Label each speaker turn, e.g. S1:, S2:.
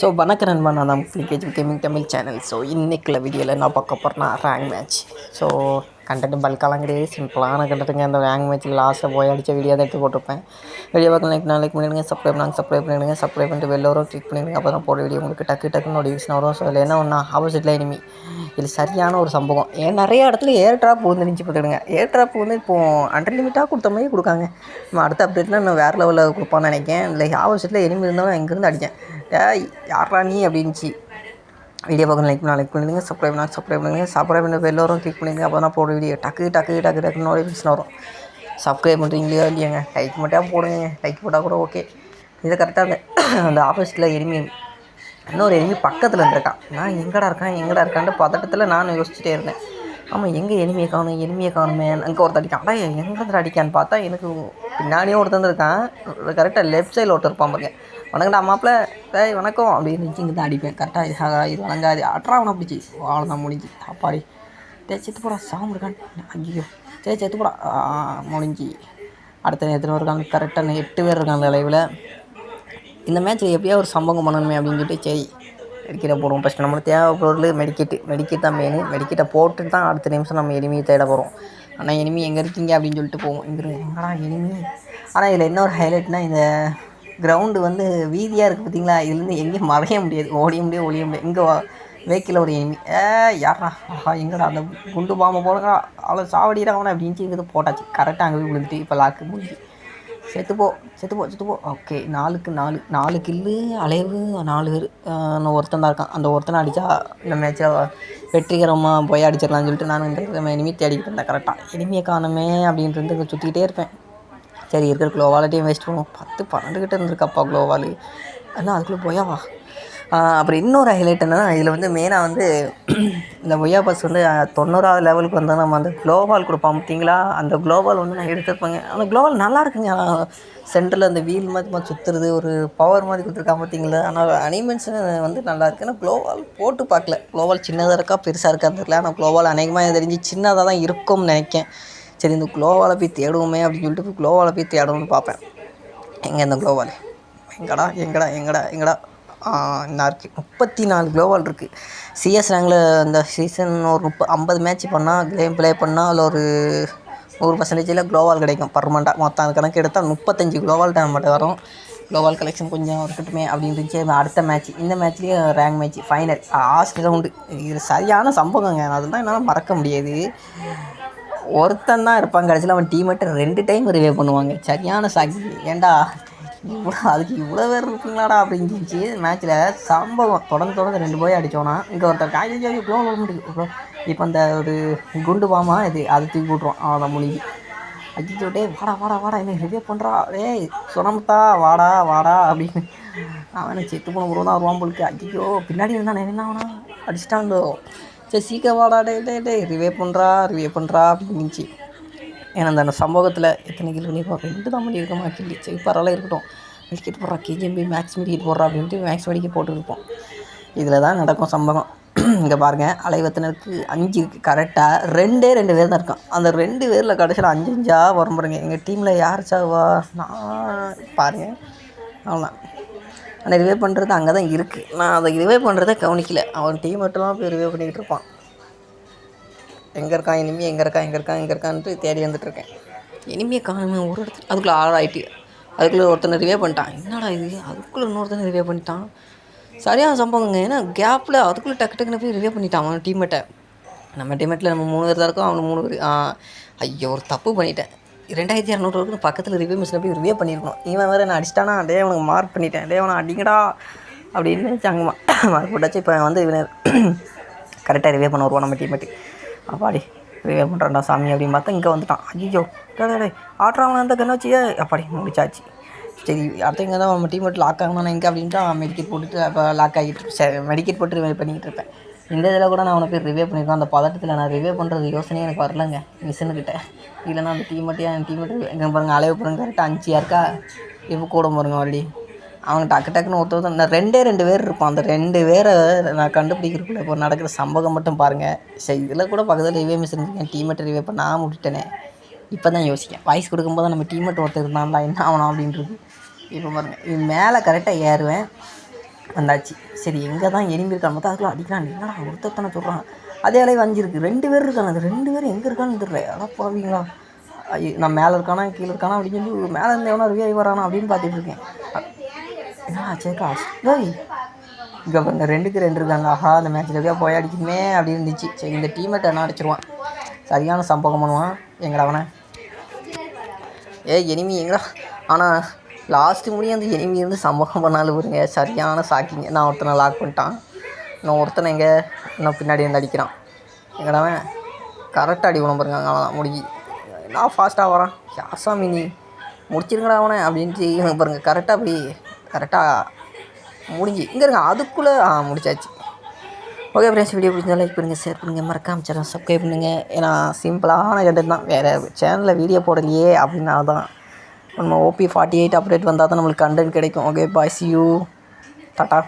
S1: So வணக்கம் நண்பா. நான் தான் cricket gaming Tamil channel so இன்றைக்குள்ள வீடியோவில் நான் பார்க்க போகிறேன்னா ரேங்க் மேட்ச் ஸோ கண்டென்ட் பல்காலாம் கிடையாது. சிம்பிளான கண்டென்ட்டுங்க அந்த ரேங்க் மேட்ச்சில் லாஸ்ட்டில் போய் அடித்த வீடியோ தான் எடுத்து போட்டிருப்பேன். வீடியோ பார்க்க லைக் நாளைக்கு பண்ணிடுங்க சப்ஸ்கிரைப் நாங்கள் சப்ஸ்கிரைப் பண்ணிடுங்க. சப்ஸ்கிரைப் பண்ணிட்டு வெளிலவரும் கிளிக் பண்ணிடுங்க. அப்போ தான் போட வீடியோ உங்களுக்கு டக்கு டக்குன்னு நோட்டிஃபிகேஷன் வரும். ஸோ இல்லை என்ன ஒன்றா ஆப்போசிட்டில் எனிமி இது சரியான ஒரு சம்பவம். ஏன் நிறைய இடத்துல ஏர் ட்ராப் வந்து நினச்சி பார்த்துடுங்க ஏர் ட்ராப் வந்து இப்போது அன்லிமிட்டாக கொடுத்த மாதிரி கொடுக்காங்க. நம்ம அடுத்த அப்டேட்டில் இன்னும் வேறு லெவலில் கொடுப்பான்னு நினைக்கிறேன் இல்லை ஆப்போசிட்டில் எனிமி இருந்தாலும் எங்கேருந்து அடித்தேன். ஏய் யாரா நீ அப்படின்ச்சு வீடியோ பார்க்கணும் லைக் பண்ணால் லைக் பண்ணிடுங்க சப்ஸ்கிரைப் பண்ணால் சப்ஸ்கிரைப் பண்ணுங்கள் சப்ஸ்கிரைப் பண்ண எல்லோரும் கிளிக் பண்ணிடுங்க அப்போ தான் போடுற வீடியோ டக்கு டக்கு டக்கு டக்கு நோட்டிஃபிகேஷன் வரும். சப்ஸ்கிரைப் பண்ணுறீங்களா இல்லையாங்க? லைக் மட்டும் போடுங்க. லைக் போட்டால் கூட ஓகே இதை கரெக்டாக அந்த அந்த ஆப்போசிட்டில் எனிமி இன்னொரு எனிமி பக்கத்தில் இருந்திருக்கான். நான் எங்கடா இருக்கான் எங்கடா இருக்கான்ட்டு பதட்டத்தில் நான் யோசிச்சுட்டே இருந்தேன். ஆமாம் எங்கே எளிமையை காணும்? எளிமையை காணுமே. அங்கே ஒருத்தர் அடிக்கான். அடா எங்கே அடிக்கான்னு பார்த்தா எனக்கு பின்னாடியும் ஒருத்தன் இருக்கான் கரெக்டாக லெஃப்ட் சைடில் ஒருத்தர் இருப்பான் பாருங்க. வணக்கம்டா மாப்பிள்ள டேய் வணக்கம். அப்படின்னு இங்கே தான் அடிப்பேன். கரெக்டாக இது வணங்காது அட்ரா அவனை பிடிச்சி. அவ்வளோதான் முடிஞ்சு. அப்பாடி டே செத்து போடா சாமி இருக்கான் ஐயோ சரி செத்து போடா. முடிஞ்சு. அடுத்த நேரத்தில் இருக்காங்க கரெக்டாக எட்டு பேர் இருக்காங்க லைவில் இந்த மேட்ச்சில் எப்படியா ஒரு சம்பவம் பண்ணணுமே அப்படின்னு சொல்லிட்டு சரி. மெடிக்கெட்டை போடுவோம். ஃபஸ்ட்டு நம்மளுக்கு தேவைப்படுறது மெடிக்கெட்டு மெடிக்கெட் தான் மெயின் மெடிக்கெட்டை போட்டு தான் அடுத்த நிமிஷம் நம்ம எனிமியை தேட போகிறோம் ஆனால் எனிமி எங்கே இருக்கீங்க அப்படின்னு சொல்லிட்டு போவோம். இங்கே எங்கடா எனிமி ஆனால் இதில் என்ன ஒரு ஹைலைட்னா இந்த கிரவுண்டு வந்து வீதியாக இருக்குது பார்த்தீங்களா இதுலேருந்து எங்கேயும் மறைய முடியாது. ஓடிய முடியாது ஒழிய முடியாது. இங்கே வேக்கில் ஒரு எனிமி ஏ யாரா ஆஹா எங்கடா அந்த குண்டு பாம்பை போடுங்கடா அவ்வளோ சாவடிடா அவனை அப்படின்னு சொல்லி போட்டாச்சு. கரெக்டாக அங்கே போய் விழுந்துட்டு இப்போ லாக்கு முடிஞ்சு செத்துப்போ செத்துப்போ செத்துப்போ ஓகே நாலுக்கு நாலு நாலு கில்லு அலைவு நாலு பேர் ஒருத்தன் தான் இருக்கான். அந்த ஒருத்தனை அடித்தா இந்த மேட்ச்சை வெற்றிகரமாக போய் அடிச்சிடலாம்னு சொல்லிட்டு நான் இந்த இனிமே தேடிக்கிட்டு இருந்தேன் கரெக்டாக இனிமே காணுமே அப்படின்ட்டு இங்கே சுற்றிக்கிட்டே இருப்பேன். சரி இருக்கிற க்ளோவாலிட்டியும் வேஸ்ட் பண்ணுவோம். பத்து பன்னெண்டு கிட்ட இருந்திருக்காப்பா க்ளோவால் ஆனால் அதுக்குள்ளே போயாவா அப்புறம் இன்னொரு ஹைலைட் என்னன்னா இதில் வந்து மெயினாக வந்து இந்த ஒய்யா பஸ் வந்து தொண்ணூறாவது லெவலுக்கு வந்தால் நம்ம அந்த க்ளோபால் கொடுப்போம் பார்த்தீங்களா? அந்த க்ளோபால் வந்து நான் எடுத்துருப்பேங்க. அந்த க்ளோபால் நல்லா இருக்குங்க. சென்டரில் அந்த வீல் மாதிரி மாதிரி சுற்றுறது ஒரு பவர் மாதிரி கொடுத்துருக்கான் பார்த்தீங்களா? ஆனால் அனிமென்ஷன் வந்து நல்லா இருக்குது ஆனால் க்ளோவால் போட்டு பார்க்கல. க்ளோவால் சின்னதாக இருக்கா பெருசாக இருக்கான்னு தெரியல. ஆனால் க்ளோவால் அநேகமாக தெரிஞ்சு சின்னதாக தான் இருக்கும்னு நினைக்கேன். சரி இந்த க்ளோவாலை போய் தேடுவோமே அப்படின்னு சொல்லிட்டு போய் போய் தேடணும்னு பார்ப்பேன். எங்கே இந்த க்ளோவால் எங்கடா எங்கடா எங்கடா எங்கடா? என்ன இருக்குது முப்பத்தி நாலு க்ளோவால் இருக்குது சிஎஸ் ரேங்கில் இந்த சீசன் ஒரு முப்ப ஐம்பது மேட்ச் பண்ணால் கேம் ப்ளே பண்ணால் அதில் ஒரு நூறு பர்சன்டேஜில் க்ளோவால் கிடைக்கும் பர்மனெண்ட்டாக மொத்தம் அது கணக்கு எடுத்தால் முப்பத்தஞ்சு க்ளோவால் நம்மகிட்ட வரும். க்ளோவால் கலெக்ஷன் கொஞ்சம் இருக்கட்டுமே அப்படின்னு இருந்துச்சு. அடுத்த மேட்ச் இந்த மேட்ச்லேயும் rank match final last round இது சரியான சம்பவங்க. அதெல்லாம் என்னால் மறக்க முடியாது. ஒருத்தன் தான் இருப்பான் கடைசியில். அவன் டீமேட்டை ரெண்டு டைம் ரிவே பண்ணுவாங்க. சரியான சாக்கி ஏன்டா இவ்வளோ அதுக்கு இவ்வளோ பேர் இருக்கீங்களாடா அப்படின்னு இருந்துச்சு மேட்ச்சில் சம்பவம். தொடர்ந்து தொடர்ந்து ரெண்டு போய் அடித்தோன்னா இங்கே ஒருத்தர் காய்ச்சி ஜாதி இவ்வளோ முடியும் இப்போ அந்த ஒரு குண்டு பாமா இது அதை தூக்கி விட்ருவோம் அவ்வளோதான் முடிஞ்சு. அஜிச்சோ டே வாடா வாடா வாடா என்ன ரிவே பண்ணுறா டேய் சொனமுத்தா வாடா வாடா அப்படின்னு. அவனை செத்து போன உருவம் தான் வருவான் போலுக்கு அஜிச்சோ பின்னாடி இருந்தான் என்ன அவனா அடிச்சிட்டாங்களோ? சரி சீக்கிரம் வாடா டே டே டே ரிவே பண்ணுறா ரிவே பண்ணுறா அப்படின்னு இருந்துச்சு ஏன்னா அந்த சம்பவத்தில் எத்தனை கிலோ பண்ணியிருக்கோம் ரெண்டு தான் பண்ணியிருக்கோமா கிள்ளி சரி பரவாயில்ல இருக்கட்டும். மெடிக்கெட் போடுறா கேஜிஎம்பி மேக்ஸ் மெடிக்கெட் போடுறா அப்படின்ட்டு மேக்ஸ் மெடிக்கெட் போட்டுருப்போம் இதில் தான் நடக்கும் சம்பவம். இங்கே பாருங்கள் அலைவத்தினருக்கு அஞ்சு இருக்குது கரெக்டாக ரெண்டே ரெண்டு பேர் தான் இருக்கான். அந்த ரெண்டு பேரில் கடைசியில் அஞ்சு அஞ்சா வரும் பாருங்க. எங்கள் டீமில் யார் சாவா? நான் பாருங்கள் அவ்வளோதான் ஆனால் ரிவே பண்ணுறது அங்கே தான் இருக்குது நான் அதை ரிவே பண்ணுறதை கவனிக்கல. அவன் டீம் மட்டும்லாம் போய் ரிவே பண்ணிக்கிட்டு இருப்பான். எங்கே இருக்கான் இனிமே எங்கே இருக்கான் எங்கே இருக்கான் எங்கே இருக்கான்ட்டு தேடி வந்துட்டுருக்கேன் இனிமே காணுமே ஒரு இடத்துல அதுக்குள்ளே ஆளாயிட்டு அதுக்குள்ளே ஒருத்தனை ரிவே பண்ணிட்டான். என்னடா இது? அதுக்குள்ளே இன்னொருத்தனை ரிவே பண்ணிட்டான். சரியான சம்பவங்க. ஏன்னா கேப்பில் அதுக்குள்ளே டக்கு டக்குன்னு போய் ரிவே பண்ணிட்டான் அவன் டீம்மேட்டை நம்ம டீம்மேட்டில் நம்ம மூணு பேர் தான் இருக்கோம். அவனு மூணு பேர் ஐயோ ஒரு தப்பு பண்ணிட்டேன். ரெண்டாயிரத்தி இரநூறுக்கு பக்கத்தில் ரிவ்யூ மிஷினில் போய் ரிவ்யூ பண்ணியிருக்கணும் இவன் வேறு நான் அடிச்சிட்டானா? டே அவனுக்கு மார்க் பண்ணிட்டேன். டே அவனை அடிங்கடா. அப்படின்னு நினச்சாங்க மார்க் போட்டாச்சு. இப்போ வந்து இவனை கரெக்டாக ரிவே பண்ண வருவான் நம்ம டீம்மேட்டு அப்பாடி ரிவே பண்ணுறான்டா சாமி அப்படின்னு பார்த்தா இங்கே வந்துட்டான். ஐயோ டே டே இருந்தால் அந்த கண்ணை அப்பாடி முடிச்சாச்சு. சரி அடுத்தவங்க தான் நம்ம டீம் லாக் ஆகணும் எங்கே அப்படின்ட்டு மெடிக்கெட் போட்டுட்டு அப்போ லாக் ஆகிட்டு சரி மெடிக்கெட் போட்டு ரிவே பண்ணிக்கிட்டு இருப்பேன். இந்த இதில் கூட நான் உனக்கு ரிவே பண்ணியிருக்கேன் அந்த பதட்டத்தில் நான் ரிவே பண்ணுறது யோசனையே எனக்கு வரலங்க மிஷினுக்கிட்ட இல்லைனா அந்த டீம்மேட்டையும் என் டீம் மட்டும் எங்கே பாருங்கள் அலைவு பாருங்க கரெக்டாக அஞ்சு இருக்கா இப்போ கூட பாருங்க ஆல்ரெடி அவங்க டக்கு டக்குன்னு ஒருத்தர் நான் ரெண்டே ரெண்டு பேர் இருப்பான் அந்த ரெண்டு பேரை நான் கண்டுபிடிக்கிறதுக்குள்ள இப்போ நடக்கிற சம்பவம் மட்டும் பாருங்கள் சரி இதில் கூட பக்கத்தில் ரிவே மிஸ் இருந்திருக்கேன் டீம்மேட்டை ரிவே இப்போ நான் விட்டுட்டேனே இப்போ தான் யோசிக்கேன். வாய்ஸ் கொடுக்கும்போது நம்ம டீம்மேட் ஒருத்தர் இருந்தான்டா என்ன ஆகணும் அப்படின்றது. இப்போ பாருங்கள் இது மேலே கரெக்டாக ஏறுவேன். வந்தாச்சு. சரி எங்கே தான் எறும்பி இருக்கான்னு பார்த்தா அதுக்குள்ள அடிக்கிறான். என்னடா ஒருத்தனை சொல்கிறான் அதே அளவு வஞ்சிருக்கு ரெண்டு பேர் இருக்காங்க. அது ரெண்டு பேரும் எங்கே இருக்கான்னு தெரியல. அதான் பாவீங்களா. ஐயோ, நான் மேலே இருக்கானா கீழே இருக்கானா அப்படின்னு சொல்லி மேலே இருந்து எவனா ரிவ்யூ வரானா அப்படின்னு பார்த்துட்டு இருக்கேன். என்ன சேக்கா டேய் இங்கே பாருங்க ரெண்டுக்கு ரெண்டு இருக்காங்க. ஆஹா அந்த மேட்ச்சில் எப்படியா போய் அடிக்கணுமே அப்படின்னு இருந்துச்சு. சரி இந்த டீமை என்ன அடிச்சிருவான். சரியான சம்பவம் பண்ணுவான் எங்கடா அவனை. ஏய் எனிமி எங்கடா? ஆனால் லாஸ்ட்டு முடியும் அந்த எனிமி இருந்து சம்பவம் பண்ணாலும் பாருங்க சரியான சாக்கிங்க நான் ஒருத்தனை லாக் பண்ணிட்டான். இன்னும் ஒருத்தனை எங்கே நான் பின்னாடி இருந்து அடிக்கிறான். எங்கடா அவன்? கரெக்டாக அடி பண்ண பாருங்க அங்கே முடிஞ்சு நான் ஃபாஸ்ட்டாக வரான்? யாசா மினி முடிச்சிருங்கடா அவனை அப்படின்ட்டு பாருங்கள் பாருங்க கரெக்டாக போய் கரெக்டாக முடிஞ்சு. இங்கே இருங்க அதுக்குள்ளே ஆ முடிச்சாச்சு. ஓகே ஃப்ரெண்ட்ஸ் வீடியோ பிடிச்சா லைக் பண்ணுங்கள் ஷேர் பண்ணுங்கள் மறக்காம சேனல் சப்ஸ்கிரைப் பண்ணுங்கள் ஏன்னா சிம்பிளான கண்டென்ட் தான். வேறு சேனலில் வீடியோ போடலையே அப்படின்னா தான் நம்ம ஓபி ஃபார்ட்டி எயிட் அப்டேட் வந்தால் தான் நம்மளுக்கு கண்டென்ட் கிடைக்கும். Okay bye see you tata.